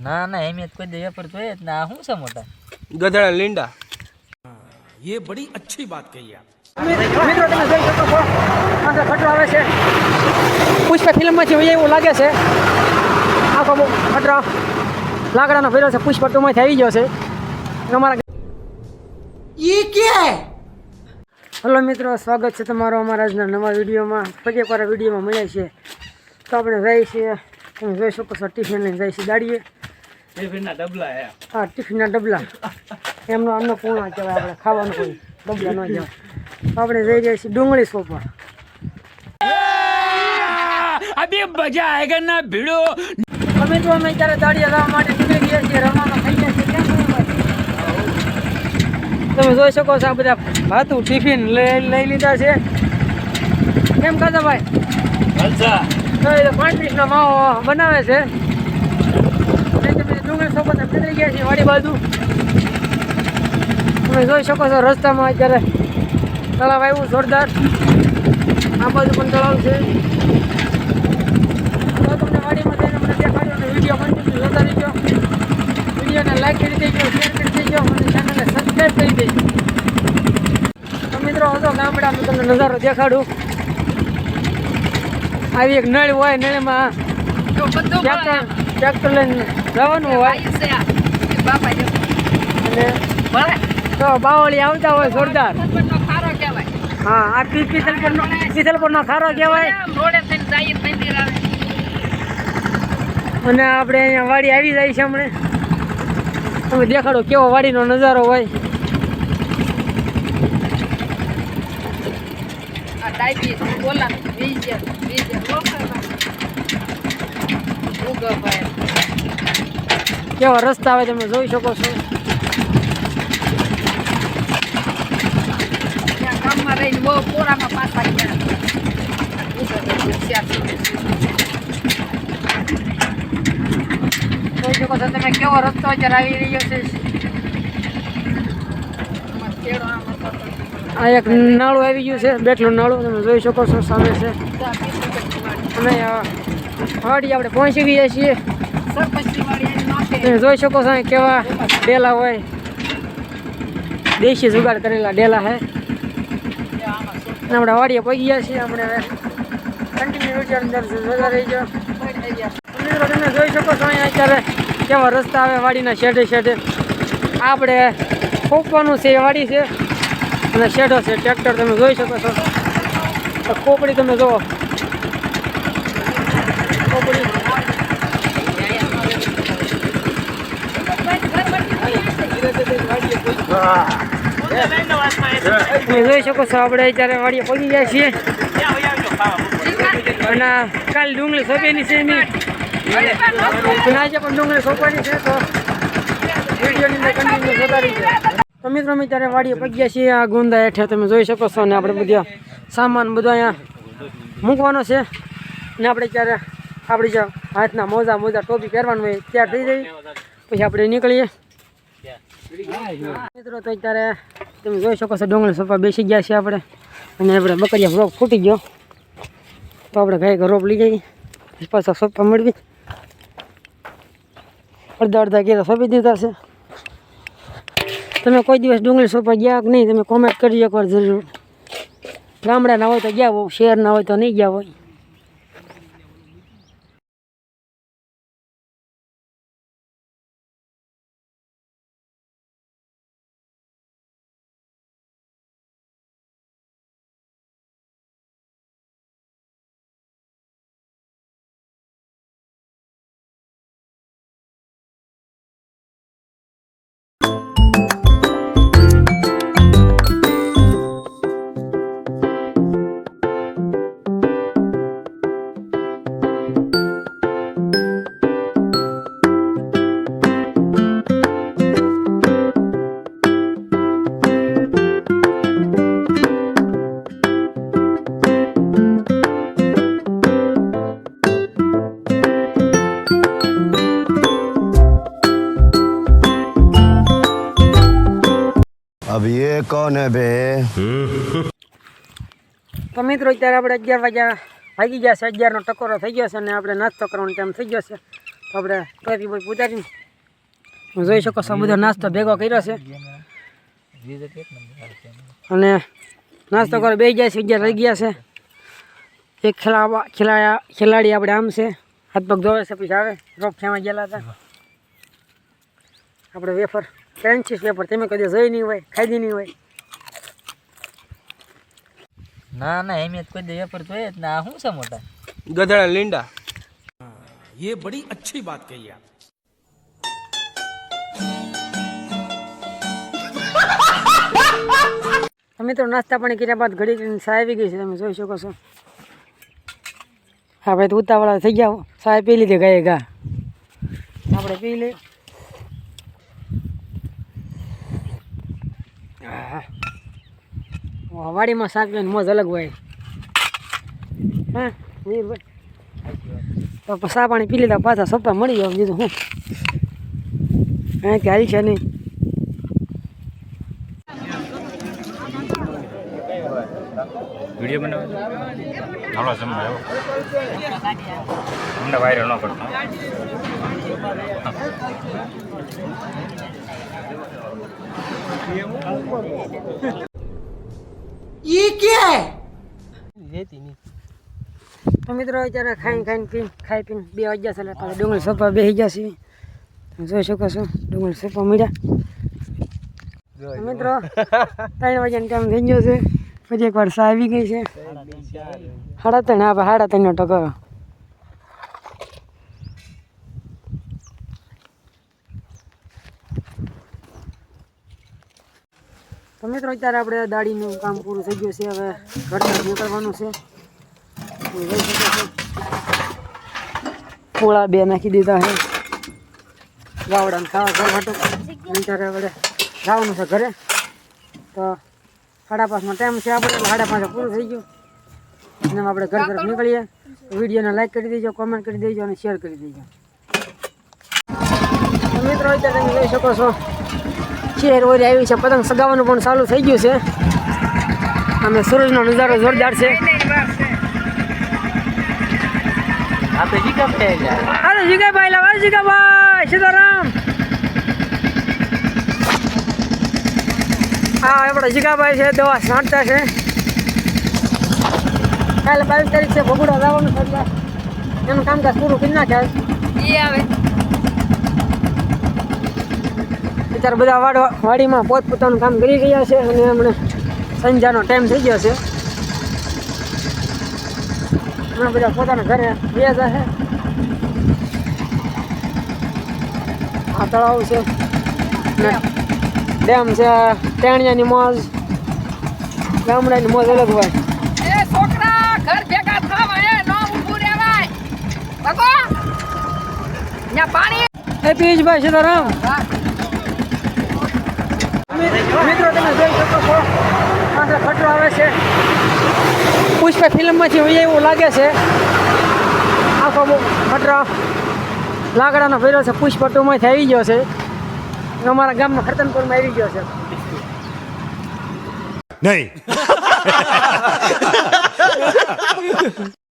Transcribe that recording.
ના ના એમ કોઈ દે પર જોઈએ જ ના શું છે મોટા ગધેડા લીંડા ये बड़ी अच्छी बात कही आप મિત્રો તમે જોઈ શકો છો આગળ ખતરો આવે છે પુષ્પ ફિલ્મમાંથી હોય એવું લાગે છે આખો બહુ ખતરો લાકડાનો ફેરો છે પુષ્પ ટુમાંથી આવી ગયો છે અમારા હલો મિત્રો સ્વાગત છે તમારો અમારા આજના નવા વિડીયોમાં ફરી એકવાર વિડીયોમાં મળ્યા છે તો આપણે જઈએ છીએ તમે જોઈ શકો છો ટિફિન લઈને જઈએ છીએ દાડીએ ટિફિનના ડબલા હે. ડબલા. એમનો અન્નપૂર્ણા કહેવાય આપણે ખાવાનું કોઈ ડબલા ન કહેવાય આપણે જઈ જઈએ છીએ ડુંગળી સોપા. અભી મજા આયગા ના ભીડો. અમે તો અમે ત્યારે દાડિયા રાવા માટે નીકળી ગયા છીએ રમવાનો થઈ ગયા છીએ. તમે જોઈ શકો છો આ બધા ભાતુ ટિફિન લઈ લીધા છે. કેમ ખાતા ભાઈ? પાંત્રીસ નો માવો બનાવે છે. વાડી બાજુ. તમે જોઈ શકો છો રસ્તામાં અત્યારે તળાવ આવ્યું જોરદાર. આ બાજુ પણ તળાવ છે. તો તમને વાડીમાં જઈને મને દેખાડ્યો અને વીડિયો કન્ટિન્યુ જોતા રહેજો. વિડીયોને લાઈક કરી દેજો શેર કરી દેજો અને ચેનલને સબસ્ક્રાઈબ કરી દેજો. તો મિત્રો હતો ગામડાનો તમને નજારો દેખાડું. આવી એક નળ હોય નળમાં ટ્રેક્ટર લઈને જવાનું હોય. અને તો બાવળી આવતા હોય જોરદાર. હા આ પી પીતલ પરનો ખારો કહેવાય. અને આપણે અહીંયા વાડી આવી જાય છે હમણે. તમે દેખાડો કેવો વાડીનો નજારો હોય. કેવા રસ્તા આવે તમે જોઈ શકો છો. જોઈ શકો છો તમે કેવો રસ્તો અત્યારે આવી રહ્યો છે. આ એક નાળું આવી ગયું છે બેટલું નાળું તમે જોઈ શકો છો સામે છે. અને આ આપણે પહોંચી ગયા છીએ. તમે જોઈ શકો છો કેવા ડેલા હોય. દેશી જુગાડ કરેલા ડેલા હે. આપણે વાડીએ પગી ગયા છીએ આપણે હવે. અંદર જોતા તમે જોઈ શકો છો અહીંયા અત્યારે કેવા રસ્તા આવે વાડીના શેઠે શેઠે આપણે ખોપવાનું છે એ વાડી છે. અને શેઢો છે ટ્રેક્ટર તમે જોઈ શકો છો. ખોપડી તમે જુઓ ખોપડી તમે જોઈ શકો છો, આપણે અત્યારે વાડીએ પહોંચી ગયા છીએ. અને કાલ ડુંગળી સોંપેની છે એની. પણ ડુંગળી સોંપવાની છે, તો વિડીયોની કન્ટિન્યુ જોતા રહીજો તો મિત્રો, અમે વાડીએ પગ્યા છીએ, આ ગુંદા હેઠે તમે જોઈ શકો છો, અને આપણે બધા સામાન બધો અહીંયા મૂકવાનો છે. ને આપણે ત્યારે આપણી જે હાથના મોજા મોજા ટોપી પહેરવાનું હોય ત્યાર થઈ જાય પછી આપણે નીકળીએ. મિત્રો, તો અત્યારે તમે જોઈ શકો છો, ડુંગળી સોફા બેસી ગયા છે આપણે. અને આપણે બકરિયા રોપ ફૂટી ગયો. તો આપણે ગાય રોપ લઈ જઈએ. પાછા સોફા મેળવી. અડધા અડધા ઘેરા સોંપી દીધા છે. તમે કોઈ દિવસ ડુંગળી સોફા ગયા કે નહીં, તમે કોમેન્ટ કરી એકવાર જરૂર. ગામડાના હોય તો ગયા હોય, શહેરના હોય તો નહીં ગયા હોય. કોને બે તો મિત્રો, અત્યારે આપણે અગિયાર વાગ્યા ભાગી ગયા છે. અગિયારનો ટકોરો થઈ ગયો છે અને આપણે નાસ્તો કરવાનો ટાઈમ થઈ ગયો છે. તો આપણે ટોપી બોઈ ઉતારીને જોઈ શકો છો, બધો નાસ્તો ભેગો કર્યો છે. અને નાસ્તો કરો બે ગયા છે, અગિયાર રહી ગયા છે. એક ખેલાવા, ખેલાયા, ખેલાડી આપણે આમ છે. હાથ પગ ધોવે છે, પછી આવે, રોપ ફેમાં ગયેલા હતા. આપણે વેફર ફ્રેન્ચીસ વેફર તમે કદી જોઈ નહીં હોય ખાધી નહીં હોય ના ના એમ કોઈ દે વેપર જોઈએ જ ના શું છે મોટા ગધેડા લીંડા ये बड़ी अच्छी बात कही आप તો મિત્રો નાસ્તા પાણી કર્યા બાદ ઘડી કરીને સા આવી ગઈ છે તમે જોઈ શકો છો હા ભાઈ તો ઉતાવળા થઈ ગયા સા પી લીધી ગાય ગા આપણે પી લઈએ વાડીમાં શાક પીવાની મોજ અલગ હોય. હા વીરભાઈ તો સા પાણી પી લીધા, પાછા સપ્પા મળી ગયો. બીજું હું અહીંથી હાલ છે નહીં. વીડિયો બનાવે. હાલો આવ્યો અમને વાયરલ ન કરતો. મિત્રો અત્યારે ખાઈને ખાઈને પીને, ખાઈ પીને બે વાગ્યા છે એટલે ડુંગળી સોપા બેસી ગયા છે જોઈ શકો છો, ડુંગળી સોપા મળ્યા. મિત્રો, ત્રણ વાગ્યાનો ટાઈમ થઈ ગયો છે. પછી એકવાર સા આવી ગઈ છે. સાડા ત્રણ, હા, સાડા ત્રણનો ટકો તો મિત્રો, અત્યારે આપણે દાડીનું કામ પૂરું થઈ ગયું છે. હવે ઘર નીકળવાનું છે. પોળા બે નાખી દીધા છે. ગાવડાને ખાવા ઘર માટે. અત્યારે આપણે જવાનું છે ઘરે. તો સાડા પાંચનો ટાઈમ છે આપણે. સાડા પાંચે પૂરું થઈ ગયું. અને આપણે ઘર તરફ નીકળીએ. વિડીયોને લાઈક કરી દેજો કોમેન્ટ કરી દેજો અને શેર કરી દેજો. મિત્રો, અત્યારે તમે જોઈ શકો છો ચેર ઓરી આવી છે. પતંગ સગાવવાનું પણ ચાલુ થઈ ગયું છે. અને સૂરજનો નજારો જોરદાર છે. અરે જીગાભાઈ લાવા જીગાભાઈ સીતારામ. હા આપણે જીગાભાઈ છે દવા છાંટતા છે. કાલે બાવીસ તારીખ છે ભગુડા લાવવાનું એટલે એનું કામકાજ પૂરું કરી નાખ્યા. અત્યારે બધા વાડ વાડીમાં પોતપોતાનું કામ કરી રહ્યા છે અને હમણાં સંજાનો ટાઈમ થઈ ગયો છે. હમણાં બધા પોતાના ઘરે ગયા જશે આ તળાવ છે. ડેમ છે ટેણિયાની મોજ ગામડાની મોજ અલગ હોય. છોકરા ઘર ભેગા થાવ એ ન ઊભું રહેવાય. ન્યા પાણી! એ પિયુષભાઈ સીતારામ. મિત્રો તમે જોઈ શકો છો. પાસે ખટરો આવે છે. પુષ્પ ફિલ્મમાંથી હોય એવું લાગે છે. આખો બહુ ખટરો લાકડાનો ભર્યો છે. પુષ્પ ટુમાંથી આવી ગયો છે. અમારા ગામમાં ખરતનપુરમાં આવી ગયો છે. नहीं